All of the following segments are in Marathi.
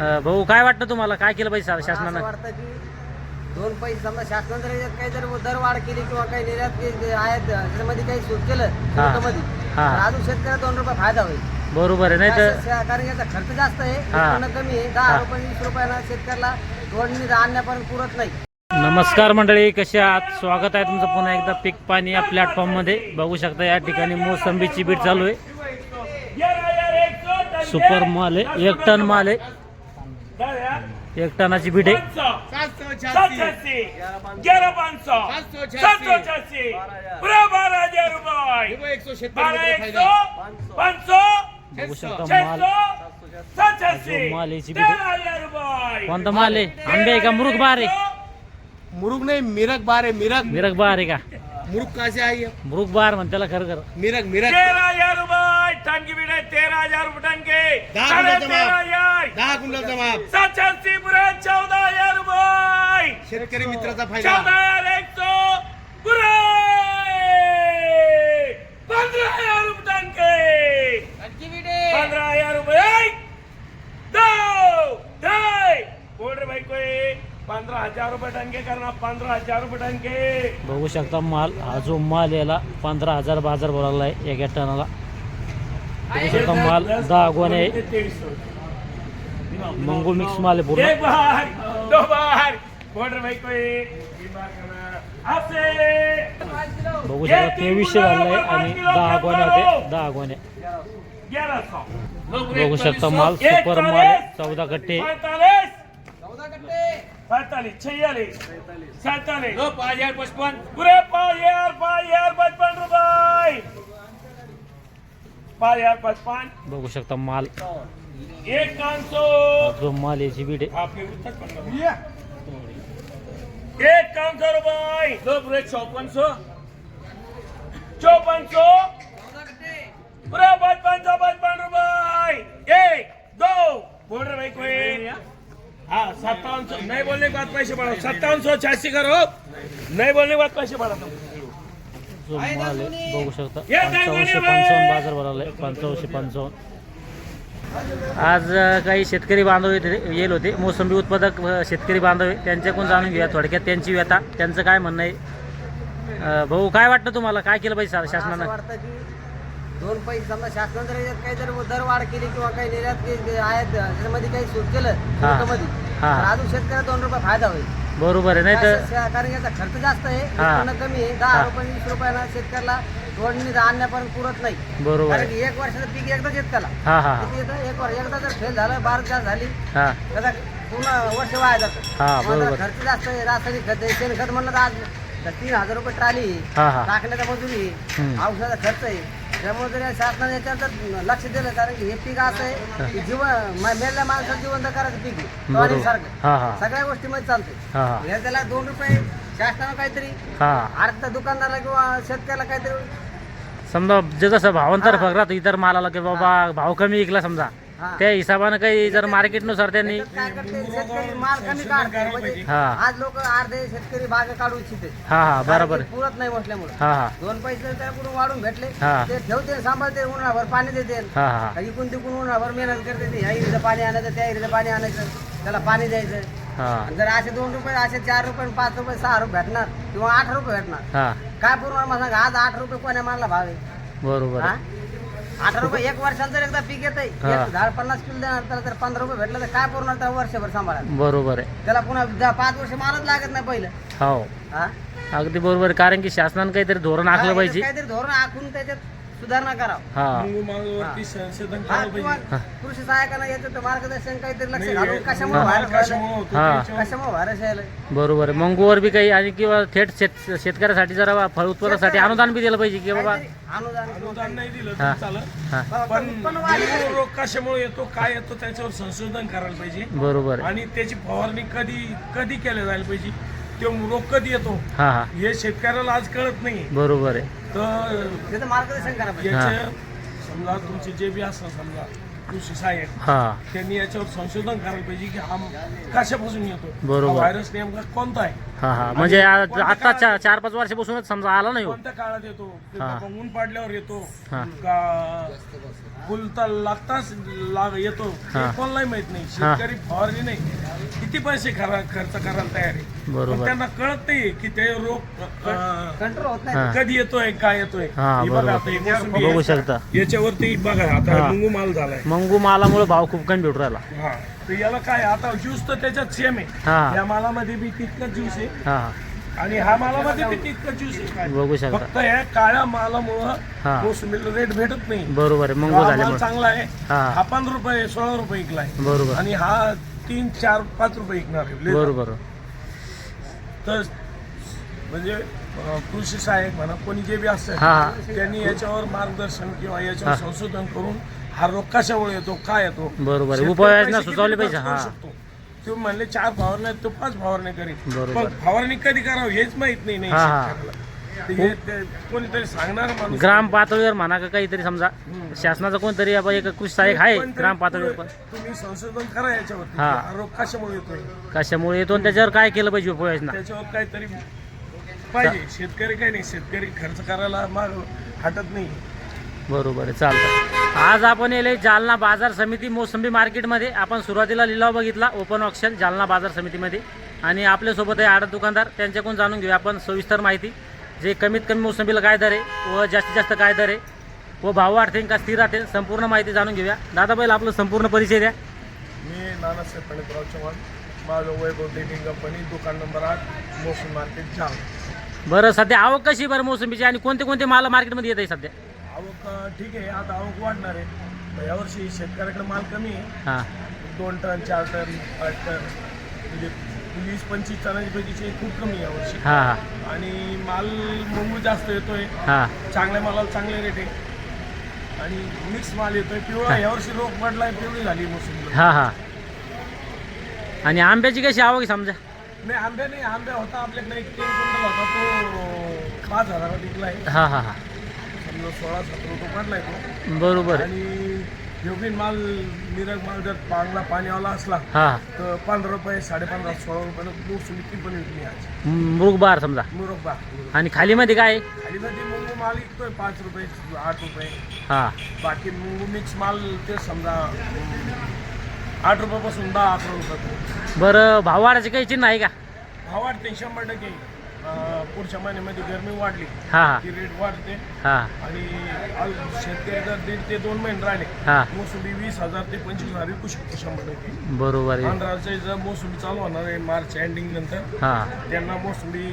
भाऊ काय वाटतं तुम्हाला? काय केलं पाहिजे शासनानं? वाटतं की दोन पैसे समजा शासनाने जर याच्यात काही जर दरवाढ केली किंवा काही निर्यात केली आहेत त्याच्यामध्ये काही सूट केलं हा. तर अजून शेतकऱ्याला दोन रुपये फायदा होईल. बरोबर आहे नाही तर कारण याचा खर्च जास्त आहे हा. उत्पन्न कमी आहे. दहा हा. रुपये वीस रुपयाला शेतकऱ्याला तोडणी आणण्यापर्यंत पुरत नाही. नमस्कार मंडळी कसे आहात? स्वागत आहे तुमचं पुन्हा एकदा पीक पाणी या प्लॅटफॉर्ममध्ये. बघू शकता या ठिकाणी मोसंबीची बीट चालू आहे. सुपर माल आहे एक टन माल आहे. एक टनाची बीट आहे. ग्यारह पाँच सौ सात सौ छियासी पूरा बारह हजार रुपये. बारह एक सौ पाँच सौ बघू शकता छह माल. सौ सात छियासी जो माल याची भी तेरह हजार रुपये. कोणता माल आहे? आंबे का? मुरुग बार आहे. मुरुग नाही मिरग बार आहे मिरग. मिरग बार आहे का? मुरुग कसे आहे? मुरुग बार म्हणते त्याला खरं खरं. हजार रुपये. टन की है तेरह हजार रुपये टन के साढ़े तेरह जमा. हजार. दहा क्विंटलचा माप. सात छियासी पूरे चौदह हजार रुपये. शेतकरी मित्राचा फायदा. चौदह हजार एक सौ पूरे. पंद्रह हजार रुपये टन के पंद्रह हजार रुपये. एक, दो ढाई बोल रहे भाई कोई. पंद्रह हजार रुपये टन के करना पंद्रह हजार रुपये टन के बघू शकता माल हा जो माल याला पंधरा हजार बाजार भरला आहे एका टनाला. शकता माल दहा गोणे आहे. मंगू मिक्स माल आहे पूर्ण. एक बार दो बार. बोल रहे भाई कोई तीन बार करना. आपसे बघू शकता तेवीसशे झालेलं आहे आणि दहा गोण्या होते. दहा सौ. बघू शकता माल सुपर माल आहे. चौदा कट्टे. पैतालीस. छियालीस. सैतालीस. पाँच हजार पचपन. पूरे पाँच हजार पाँच हजार पचपन रुपए पाँच हजार पचपन बघू शकता माल. एक पाँच सौ. जो माल याची बीट आहे. आपके उत्तर एक पाँच सौ रुपए दो पूरे चौपन सौ चौपन सौ पूरे पचपन सौ पचपन रुपए एक दो. बोल रहे भाई कोई. हाँ सत्तावन सौ नहीं बोलने के बाद पैसे बढ़ाओ. सत्तावन सौ छियासी करो. नहीं बोलने के बाद पैसे बढ़ा दो जो माल आहे बघू शकता. पंचावन्नशे पंचावन्न बाजार भरला आहे. पंचावन्नशे पंचावन्न. आज काही शेतकरी बांधव येथे येईल होते. मोसंबी उत्पादक शेतकरी बांधव त्यांच्याकडून जाणून घेऊया थोडक्यात त्यांची व्यथा. त्यांचं काय म्हणणं आहे? भाऊ काय वाटतं तुम्हाला? काय केलं पाहिजे शासनानं? दोन पैसे समजा शासनाने जर याच्यात काही जर दरवाढ केली किंवा काही निर्यात केली आहेत त्याच्यामध्ये काही सूट केलं हा. हा. अजून शेतकऱ्याला दोन रुपये फायदा होईल. बरोबर आहे नाही तर कारण याचा खर्च जास्त आहे हा. उत्पन्न कमी आहे दहा हा. रुपये वीस रुपयाला शेतकऱ्याला तोडणी आणण्यापर्यंत पुरत नाही बरोबर कारण आहे की एक वर्षाचं पीक एकदाच येत त्याला हा हा हा किती येतं एक वर्ष एकदा जर फेल झालं बार जास्त झाली हा त्याचा पूर्ण वर्ष वाया जातं हा, मग त्याला बरोबर. खर्च जास्त आहे रासायनिक खत आहे शेणखत म्हणलं तर आज तर तीन हजार रुपये ट्राली आहे. हा हा टाकण्याचा मजुरी आहे. हम्म. औषधाचा खर्च आहे त्यामुळे जर या शासनाने याच्यावर लक्ष दिलं कारण की हे पीक असं आहे की जीवन म- मेलेल्या माणसाचं जिवंत करायचं पीक आहे. हा हा. सगळ्या गोष्टीमध्ये चालते हा हा. हे त्याला दोन रुपये शासनानं काहीतरी हा. अर्ध दुकानदाराला किंवा शेतकऱ्याला काहीतरी. समजा जे जसं भावांतर. फरक राहतो इतर मालाला की बाबा भाव कमी विकला समजा. त्या हिशोबानं काही जर मार्केटनुसार त्यांनी त्याच्यात काय करते? शेतकरी माल कमी काढते. म्हणजे हा. आज लोक अर्धे शेतकरी बाग काढू इच्छिते. हा हा बरोबर कारण आहे की पुरत नाही बसल्यामुळे. हा हा. दोन पैसे त्याकडून वाढून भेटले हा. ते ठेवते सांभाळते उन्हाभर पाणी देते. हा हा. काही इकून तिकून उन्हाभर मेहनत करते. ते ह्या इरीचं पाणी आणायचं त्या इरीचं पाणी आणायचं त्याला पाणी द्यायचं. हा. आणि जर असे दोन रुपये असे चार रुपये पाच रुपये सहा रुपये भेटणार किंवा आठ रुपये भेटणार. हा. काय पूर्ण मला सांगा? आज आठ रुपये कोण्या मानला भाव आहे? बरोबर. हा? आहे आठ रुपये एक वर्षाला जर एकदा पीक येत हा. झाड पन्नास किलो देणार त्याला जर पंधरा रुपये भेटलं तर काय पूर्ण त्या वर्षभर सांभाळायला बरोबर आहे त्याला पुन्हा दहा- पाच वर्ष मालच लागत नाही पहिलं हो हा? अगदी बरोबर आहे. कारण की शासनानं काहीतरी धोरण आखलं पाहिजे काहीतरी धोरण आखून त्याच्यात सुधारणा करावं हा. मागवरती संशोधन हा, करायला किंवा पाहिजे. कृषी सहायकांना याच्यात मार्गदर्शन काहीतरी लक्ष नाही, घालून कशामुळे. व्हायरस व्हायला कशामुळे होतो? हा. त्याच्यावर- कशामुळे व्हायरस यायला? बरोबर आहे. मंगूवर बी काही आणि किंवा थेट शेत शेतकऱ्यासाठी जरा फळ उत्पादनासाठी अनुदान बी दिलं पाहिजे की बाबा? काहीतरी अनुदान अनुदान नाही दिलं हा. तर चालत हा. बाबा, पण उत्पन्न वाढलं तो रोग कशामुळे येतो काय येतो त्याच्यावर संशोधन करायला पाहिजे. बरोबर आहे. आणि त्याची फवारणी कधी कधी केल्या जायला पाहिजे? तो कधी येतो? हा हा. हे शेतकऱ्याला आज कळत नाही बरोबर आहे. तर त्याचं मार्गदर्शन करा पाहिजे याचे समजा तुमचे जे बी असं समजा कृषी सहाय्यक हा. त्यांनी याच्यावर संशोधन करायला पाहिजे की हा कशापासून येतो? बरोबर. हा व्हायरस नेमका कोणता आहे? हा हा. म्हणजे आता चार चार पाच वर्षापासूनच समजा आला नाही हो. कोणत्या काळात येतो? हा. ऊन पाडल्यावर येतो. हा. का फुलता लागताच लाग येतो? हा. हे. कोणालाही माहीत नाही. शेतकरी फवारणी नाही. किती पैसे खरा खर्च करायला तयार आहे? बरोबर. त्यांना कळत नाही की ते रोग अं, कंट्रोल होत नाही. हा. कधी येतोय काय येतोय? हा, हे बरोबर. बघा आता हे मोसंबी बघू आहे. शकता. याच्यावरती बघा आता. मुंगू माल झालाय. मंगू मालामुळे भाव खूप कमी भेटू राहिला. हा. तर याला काय आता ज्यूस तर त्याच्यात सेम आहे. हा. या मालामध्ये बी तितकंच ज्यूस आहे. हा. आणि ह्या मालामध्ये बी तितकं ज्यूस आहे बघू शकता. फक्त या काळ्या मालामुळं हा. मोसंबीला रेट भेटत नाही. बरोबर आहे. मंगू हा माल झाल्यामुळे चांगला आहे. हा. हा पंधरा रुपये सोळा रुपये विकलाय बरोबर. आणि हा तीन चार पाच रुपये विकणार आहे. बरोबर. तर म्हणजे कृषी सहाय्यक म्हणा कोणी जे बी असतं हा हा. त्यांनी याच्यावर मार्गदर्शन किंवा याच्यावर. संशोधन करून हा रोग कशामुळे येतो काय येतो? बरोबर उपाययोजना सुचवले पाहिजे, करू हा. तुम्ही म्हणले चार फवारण्या तो पाच फवारण्या करीत बरोबर. पण फवारणी कधी करावं हेच माहीत नाही कोणीतरी सांगणार ग्राम पातळीवर म्हणा का काहीतरी समजा शासनाचा कोणतरी एक कृषी सहाय्यक आहे ग्राम पातळीवर पण. तुम्ही संशोधन करा याच्यावरती हा. रोग कशामुळे येतोय? कशामुळे येतो त्याच्यावर काय केलं पाहिजे उपाययोजना? त्याच्यावर काहीतरी पाहिजे. शेतकरी काही नाही शेतकरी खर्च करायला माग हटत नाही. बरोबर आहे चालतं आज आपण येले जालना बाजार समिती मोसंबी मार्केटमध्ये. आपण सुरुवातीला लिलाव बघितला ओपन ऑप्शन जालना बाजार समितीमध्ये. आणि आपल्यासोबत आहे आडत दुकानदार त्यांच्याकडून जाणून घेऊया आपण सविस्तर माहिती. जे कमीत कमी मोसंबीला काय दर आहे व जास्तीत जास्त काय दर आहे व भाव वाढतील का स्थिर राहतील संपूर्ण माहिती जाणून घेऊया. दादा पहिला आपलं संपूर्ण परिचय द्या. मी नानासाहेब पंडितराव चव्हाण. माझं वैभव डेटिंग कंपनी दुकान नंबर आठ मोसम मार्केट जाम बरं सध्या आवक कशी बरं मोसंबीची? आणि कोणते कोणते माल मार्केटमध्ये येत आहे सध्या? आवक अं, ठीक आहे. आता आवक वाढणार आहे. यावर्षी शेतकऱ्याकडे माल कमी आहे. हां. दोन टन चार टन आठ टन. म्हणजे वीस पंचवीस पैकीचे खूप कमी आहे यावर्षी हां हां. आणि माल मुंबू जास्त येतोय. हां. चांगल्या मालाला चांगले रेट आहे. आणि मिक्स माल येतोय. पिवळा यावर्षी रोग पडलाय पिवळी झाली मोसंबी. हां हां. आणि आंब्याची कशी आवक आहे समजा? नाही आंब्या नाही आंब्या होता आपल्याकडे एक तीन क्विंटल होता तो पाच हजारात विकलाय हां हां हां. समजा सोळा सतरा रुपये पडलाय तो. बरोबर आणि योगीन माल मिरग माल जर चांगला पाणीवाला असला हां. तर पंधरा रुपये साडेपंधरा सोळा रुपयानं मोसंबी ती पण विकली आज. मृगबार समजा. मुरब्बा आणि खालीमध्ये काय? आहे? खाली मध्ये मुंगू माल विकतोय पाच रुपये आठ रुपये. हां. बाकी मुंगू मिक्स माल ते समजा अं, आठ रुपयापासून दहा अकरा रुपये बरं भाव वाढायचे काही चिन्ह आहे का? भाव वाढते शंभर टक्के. अं, पुढच्या महिन्यामध्ये गरमी वाढली हां. की रेट वाढते. हां. आणि आज शेतकरी जर दीड ते दोन महिने राहिले. हां. मोसंबी वीस हजार ते पंचवीस हजार विकू शकतो शंभर टक्के. बरोबर आहे. आंध्राचे जर मोसंबी चालू होणार आहे मार्च एंडिंग नंतर हां. त्यांना मोसंबी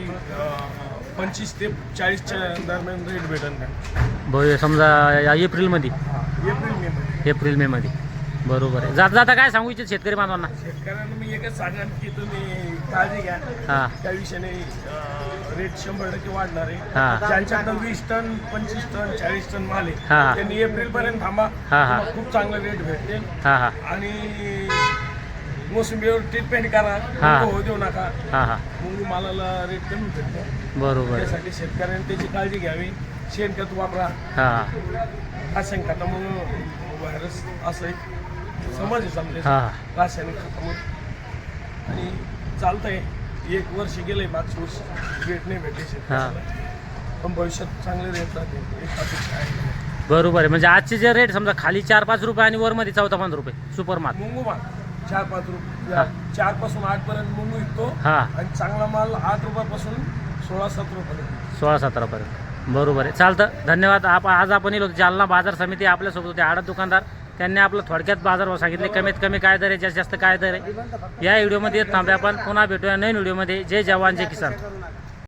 पंचवीस ते चाळीसच्या दरम्यान रेट भेटेल. त्यांना बरं समजा या एप्रिलमध्ये. एप्रिल मे मध्ये. एप्रिल मेमध्ये. बरोबर आहे. जाता जाता काय सांगू इच्छित शेतकरी बांधवांना? शेतकऱ्यांना मी एकच सांगेन की तुम्ही काळजी घ्या. हां. त्या विषयाने रेट शंभर टक्के वाढणार हा. आहे ज्यांच्याकडं वीस टन पंचवीस टन चाळीस टन माल हा. आहे त्यांनी एप्रिल पर्यंत थांबा. हा, हा. तुम्हाला खूप चांगला रेट भेटतील हां हां. आणि मोसंबीवर ट्रीटमेंट करा. हा. मुंग होऊ देऊ नका. हां हां. मुंग मालाला रेट कमी भेटतो. बरोबर. आहे त्यासाठी शेतकऱ्यांनी त्याची काळजी घ्यावी. शेणखत वापरा. हां. रासायनिक खतामुळं व्हायरस असं एक समज आहे हां. रासायनिक आणि चालतंय. एक वर्ष गेलंय मागच्या वर्षी. रेट नाही भेटले शेतकऱ्याला. पण भविष्यात चांगले रेट राहते एक अपेक्षा आहे. बरोबर आहे. म्हणजे आजचे जे रेट समजा खाली चार पाच रुपये आणि वरमध्ये चौदा पंधरा रुपये सुपर माल मुंगू माल. चार पाच रुपये. चारपासून आठ पर्यंत मुंगू विकतो. हां. आणि चांगला माल आठ रुपयापासून सोळा सात रुपये सोळा सतरापर्यंत बरोबर आहे. चालतं. धन्यवाद. आप आज आपण येलो जालना बाजार समिती आपल्यासोबत होते. आडत दुकानदार त्यांनी आपलं थोडक्यात बाजारभाव सांगितले. कमीत कमी काय दर आहे जास्त जास्त काय दर आहे या व्हिडिओमध्ये येत थांबे आपण. पुन्हा भेटूया नवीन व्हिडिओमध्ये. जय जवान जय किसान.